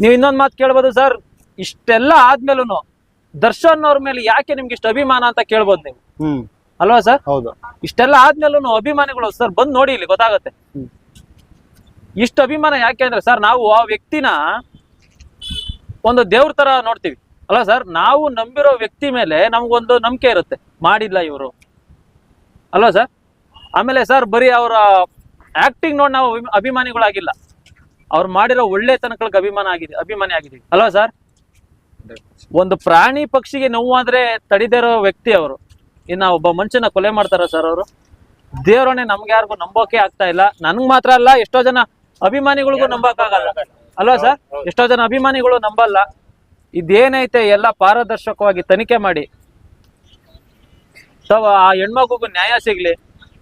ನೀವು ಇನ್ನೊಂದು ಮಾತು ಕೇಳ್ಬೋದು ಸರ್. ಇಷ್ಟೆಲ್ಲ ಆದ್ಮೇಲೂ ದರ್ಶನ್ ಅವ್ರ ಮೇಲೆ ಯಾಕೆ ನಿಮ್ಗೆ ಇಷ್ಟು ಅಭಿಮಾನ ಅಂತ ಕೇಳ್ಬೋದು ನೀವು? ಹ್ಮ್. ಅಲ್ವಾ ಸರ್? ಹೌದು. ಇಷ್ಟೆಲ್ಲ ಆದ್ಮೇಲೂ ಅಭಿಮಾನಿಗಳು ಸರ್ ಬಂದ್ ನೋಡಿ ಇಲ್ಲಿ ಗೊತ್ತಾಗತ್ತೆ. ಇಷ್ಟು ಅಭಿಮಾನ ಯಾಕೆ ಅಂದ್ರೆ ಸರ್ ನಾವು ಆ ವ್ಯಕ್ತಿನ ಒಂದು ದೇವ್ರ ತರ ನೋಡ್ತೀವಿ. ಅಲ್ಲ ಸರ್? ನಾವು ನಂಬಿರೋ ವ್ಯಕ್ತಿ ಮೇಲೆ ನಮ್ಗೊಂದು ನಂಬಿಕೆ ಇರುತ್ತೆ. ಮಾಡಿಲ್ಲ ಇವರು. ಅಲ್ವಾ ಸರ್? ಆಮೇಲೆ ಸರ್ ಬರೀ ಅವರ ಆಕ್ಟಿಂಗ್ ನೋಡಿ ನಾವು ಅಭಿಮಾನಿಗಳಾಗಿಲ್ಲ. ಅವ್ರು ಮಾಡಿರೋ ಒಳ್ಳೆತನಗಳಿಗೆ ಅಭಿಮಾನ ಆಗಿದೆ, ಅಭಿಮಾನಿ ಆಗಿದೆ. ಅಲ್ವಾ ಸರ್? ಒಂದು ಪ್ರಾಣಿ ಪಕ್ಷಿಗೆ ನೋವಾದ್ರೆ ತಡಿದಿರೋ ವ್ಯಕ್ತಿ ಅವರು. ಇನ್ನ ಒಬ್ಬ ಮನುಷ್ಯನ ಕೊಲೆ ಮಾಡ್ತಾರ ಸರ್ ಅವರು. ದೇವರನ್ನ ನಮ್ಗೆ ಯಾರಿಗೂ ನಂಬೋಕೆ ಆಗ್ತಾ ಇಲ್ಲ. ನನ್ಗ್ ಮಾತ್ರ ಅಲ್ಲ, ಎಷ್ಟೋ ಜನ ಅಭಿಮಾನಿಗಳಿಗೂ ನಂಬಕ್ಕಾಗಲ್ಲ. ಅಲ್ವಾ ಸರ್? ಎಷ್ಟೋ ಜನ ಅಭಿಮಾನಿಗಳು ನಂಬಲ್ಲ. ಇದೇನೈತೆ ಎಲ್ಲ ಪಾರದರ್ಶಕವಾಗಿ ತನಿಖೆ ಮಾಡಿ. ಸೊ ಆ ಹೆಣ್ಮಗುಗೂ ನ್ಯಾಯ ಸಿಗ್ಲಿ.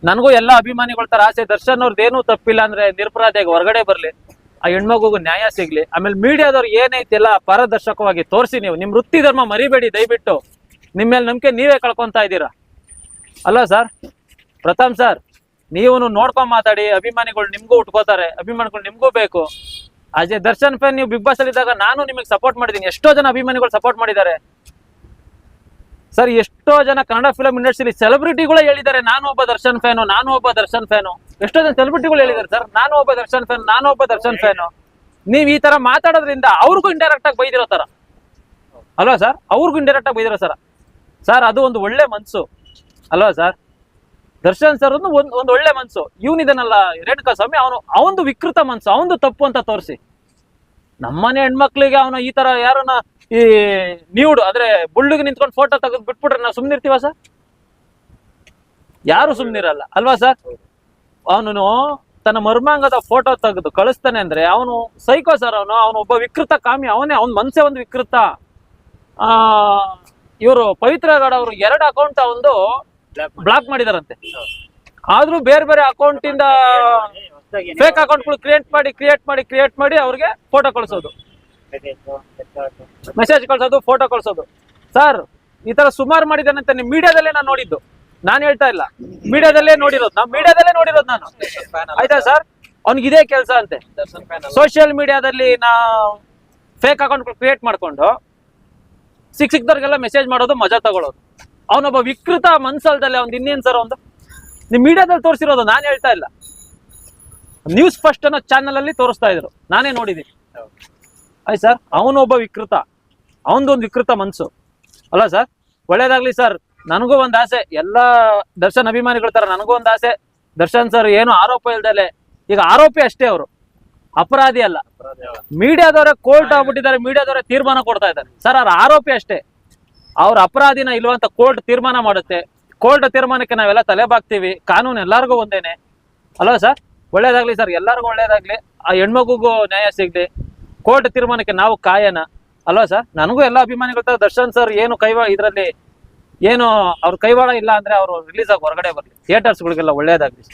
ನನಗೂ ಎಲ್ಲ ಅಭಿಮಾನಿಗಳ ತರ ಆಸೆ. ದರ್ಶನ್ ಅವ್ರದ್ದೇನು ತಪ್ಪಿಲ್ಲ ಅಂದ್ರೆ ನಿರಪರಾಧಿಯಾಗಿ ಹೊರಗಡೆ ಬರ್ಲಿ. ಆ ಹೆಣ್ಮಗುಗೂ ನ್ಯಾಯ ಸಿಗ್ಲಿ. ಆಮೇಲೆ ಮೀಡಿಯಾದವ್ರು ಏನೈತೆ ಎಲ್ಲ ಪಾರದರ್ಶಕವಾಗಿ ತೋರಿಸಿ ನೀವು. ನಿಮ್ಮ ವೃತ್ತಿ ಧರ್ಮ ಮರಿಬೇಡಿ ದಯವಿಟ್ಟು. ನಿಮ್ಮ ಮೇಲೆ ನಂಬಿಕೆ ನೀವೇ ಕಳ್ಕೊಂತಾ ಇದ್ದೀರಾ? ಅಲ್ಲ ಸರ್? ಪ್ರಥಮ್ ಸರ್ ನೀವು ನೋಡ್ಕೊಂಡ್ ಮಾತಾಡಿ, ಅಭಿಮಾನಿಗಳು ನಿಮ್ಗೂ ಉಟ್ಕೋತಾರೆ, ಅಭಿಮಾನಿಗಳು ನಿಮ್ಗೂ ಬೇಕು. ಅಜಯ್ ದರ್ಶನ್ ಫ್ಯಾನ್ ನೀವು ಬಿಗ್ ಬಾಸ್ ಅಲ್ಲಿ ಇದ್ದಾಗ ನಾನು ನಿಮಗೆ ಸಪೋರ್ಟ್ ಮಾಡಿದ್ದೀನಿ. ಎಷ್ಟೋ ಜನ ಅಭಿಮಾನಿಗಳು ಸಪೋರ್ಟ್ ಮಾಡಿದ್ದಾರೆ. ಸರ್, ಎಷ್ಟೋ ಜನ ಕನ್ನಡ ಫಿಲಂ ಇಂಡಸ್ಟ್ರಿ ಸೆಲೆಬ್ರಿಟಿಗಳು ಹೇಳಿದ್ದಾರೆ, ನಾನು ಒಬ್ಬ ದರ್ಶನ್ ಫ್ಯಾನು ನಾನು ಒಬ್ಬ ದರ್ಶನ್ ಫ್ಯಾನು ಎಷ್ಟೋ ಜನ ಸೆಲೆಬ್ರಿಟಿಗಳು ಹೇಳಿದ್ದಾರೆ, ಸರ್, ನಾನು ಒಬ್ಬ ದರ್ಶನ್ ಫ್ಯಾನ್ ನಾನು ಒಬ್ಬ ದರ್ಶನ್ ಫ್ಯಾನು ನೀವು ಈ ತರ ಮಾತಾಡೋದ್ರಿಂದ ಅವ್ರಿಗೂ ಇಂಡೈರೆಕ್ಟ್ ಆಗಿ ಬೈದಿರೋ ತರ. ಅಲ್ವಾ ಸರ್? ಅವ್ರಿಗೂ ಇಂಡೈರೆಕ್ಟ್ ಆಗಿ ಬೈದಿರೋ ಸರ ಸರ್, ಅದು ಒಂದು ಒಳ್ಳೆ ಮನ್ಸು. ಅಲ್ವಾ ಸರ್? ದರ್ಶನ್ ಸರ್ ಒಂದು ಒಂದ್ ಒಳ್ಳೆ ಮನ್ಸು. ಇವನಿದನಲ್ಲ ರೇಣುಕಾ ಸ್ವಾಮಿ, ಅವನು, ಅವನದು ವಿಕೃತ ಮನ್ಸು, ಅವನದು ತಪ್ಪು ಅಂತ ತೋರಿಸಿ. ನಮ್ಮನೆ ಹೆಣ್ಮಕ್ಳಿಗೆ ಅವನು ಈ ತರ ಯಾರನ್ನ ಈ ನ್ಯೂಡ್ ಅಂದ್ರೆ ಬುಳ್ಳಿಗೆ ನಿಂತ್ಕೊಂಡು ಫೋಟೋ ತೆಗೆದು ಬಿಟ್ಬಿಟ್ರೆ ನಾವು ಸುಮ್ನಿರ್ತೀವ ಸರ್? ಯಾರು ಸುಮ್ನಿರಲ್ಲ ಅಲ್ವಾ ಸರ್? ಅವನು ತನ್ನ ಮರ್ಮಾಂಗದ ಫೋಟೋ ತೆಗೆದು ಕಳಿಸ್ತಾನೆ ಅಂದ್ರೆ ಅವನು ಸೈಕೋ ಸರ್ ಅವನು ಅವನು ಒಬ್ಬ ವಿಕೃತ ಕಾಮಿ, ಅವನೇ, ಅವನ ಮನ್ಸೇ ಒಂದು ವಿಕೃತ. ಆ, ಇವರು ಪವಿತ್ರ ಗೌಡ ಅವರು ಎರಡು ಅಕೌಂಟ್ ಒಂದು ಬ್ಲಾಕ್ ಮಾಡಿದಾರಂತೆ. ಆದ್ರೂ ಬೇರೆ ಬೇರೆ ಅಕೌಂಟ್ ಇಂದ ಫೇಕ್ ಅಕೌಂಟ್ಗಳು ಕ್ರಿಯೇಟ್ ಮಾಡಿ ಕ್ರಿಯೇಟ್ ಮಾಡಿ ಕ್ರಿಯೇಟ್ ಮಾಡಿ ಅವ್ರಿಗೆ ಫೋಟೋ ಕಳಿಸೋದು. ಮೆಸೇಜ್ ಕಳ್ಸೋದು ಫೋಟೋ ಕಳ್ಸೋದು. ಸರ್ ಈ ತರ ಸುಮಾರು ಮಾಡಿದಾನಂತ ನಿಮ್ ಮೀಡಿಯಾದಲ್ಲೇ ನಾನು ನೋಡಿದ್ದು. ನಾನು ಹೇಳ್ತಾ ಇಲ್ಲ. ಮೀಡಿಯಾದಲ್ಲೇ ನೋಡಿರೋದು. ನಾವು ಮೀಡಿಯಾದಲ್ಲೇ ನೋಡಿರೋದು ನಾನು. ಆಯ್ತಾ ಸರ್ ಅವ್ನಿಗೆ ಇದೇ ಕೆಲಸ ಅಂತೆ. ಸೋಷಿಯಲ್ ಮೀಡಿಯಾದಲ್ಲಿ ನಾ ಫೇಕ್ ಅಕೌಂಟ್ ಕ್ರಿಯೇಟ್ ಮಾಡ್ಕೊಂಡು, ಸಿಕ್ ಸಿಕ್ದವ್ರಿಗೆಲ್ಲ ಮೆಸೇಜ್ ಮಾಡೋದು, ಮಜಾ ತಗೊಳ್ಳೋದು ಅವನೊಬ್ಬ ವಿಕೃತ ಮನ್ಸಲ್ದಲ್ಲಿ ಅವ್ನು ಇನ್ನೇನ್ ಸರ್ ಒಂದು? ನಿಮ್ ಮೀಡಿಯಾದಲ್ಲಿ ತೋರಿಸಿರೋದು, ನಾನು ಹೇಳ್ತಾ ಇಲ್ಲ. ನ್ಯೂಸ್ ಫಸ್ಟ್ ಅನ್ನೋ ಚಾನಲ್ ಅಲ್ಲಿ ತೋರಿಸ್ತಾ ಇದ್ರು. ನಾನೇ ನೋಡಿದ್ದೀನಿ. ಆಯ್ತು ಸರ್? ಅವನೊಬ್ಬ ವಿಕೃತ. ಅವನದೊಂದು ವಿಕೃತ ಮನ್ಸು. ಅಲ್ಲ ಸರ್? ಒಳ್ಳೇದಾಗ್ಲಿ ಸರ್. ನನಗೂ ಒಂದು ಆಸೆ. ಎಲ್ಲ ದರ್ಶನ್ ಅಭಿಮಾನಿಗಳ ತರ ನನಗೂ ಒಂದು ಆಸೆ. ದರ್ಶನ್ ಸರ್ ಏನು ಆರೋಪ ಇಲ್ದಲೆ. ಈಗ ಆರೋಪಿ ಅಷ್ಟೇ ಅವರು. ಅಪರಾಧಿ ಅಲ್ಲ. ಮೀಡಿಯಾದವರೇ ಕೋರ್ಟ್ ಆಗ್ಬಿಟ್ಟಿದ್ದಾರೆ. ಮೀಡಿಯಾದವರೇ ತೀರ್ಮಾನ ಕೊಡ್ತಾ ಇದ್ದಾರೆ. ಸರ್ ಅವ್ರ ಆರೋಪಿ ಅಷ್ಟೇ. ಅವ್ರ ಅಪರಾಧಿನ ಇಲ್ವಂತ ಅಂತ ಕೋರ್ಟ್ ತೀರ್ಮಾನ ಮಾಡುತ್ತೆ. ಕೋರ್ಟ್ ತೀರ್ಮಾನಕ್ಕೆ ನಾವೆಲ್ಲ ತಲೆಬಾಗ್ತೀವಿ ಕಾನೂನು ಎಲ್ಲರಿಗೂ ಒಂದೇನೆ. ಅಲ್ವಾ ಸರ್? ಒಳ್ಳೇದಾಗ್ಲಿ ಸರ್. ಎಲ್ಲರಿಗೂ ಒಳ್ಳೇದಾಗ್ಲಿ. ಆ ಹೆಣ್ಮಗುಗೂ ನ್ಯಾಯ ಸಿಗ್ಲಿ. ಕೋರ್ಟ್ ತೀರ್ಮಾನಕ್ಕೆ ನಾವು ಕಾಯನ? ಅಲ್ವಾ ಸರ್? ನನಗೂ ಎಲ್ಲ ಅಭಿಮಾನಿಗಳ ದರ್ಶನ್ ಸರ್ ಏನು ಕೈವಾ ಇದರಲ್ಲಿ ಏನು ಅವ್ರ ಕೈವಾಡ ಇಲ್ಲ ಅಂದ್ರೆ ಅವರು ರಿಲೀಸ್ ಆಗಿ ಹೊರಗಡೆ ಬರಲಿ. ಥಿಯೇಟರ್ಸ್ಗಳಿಗೆಲ್ಲ ಒಳ್ಳೇದಾಗ್ಲಿ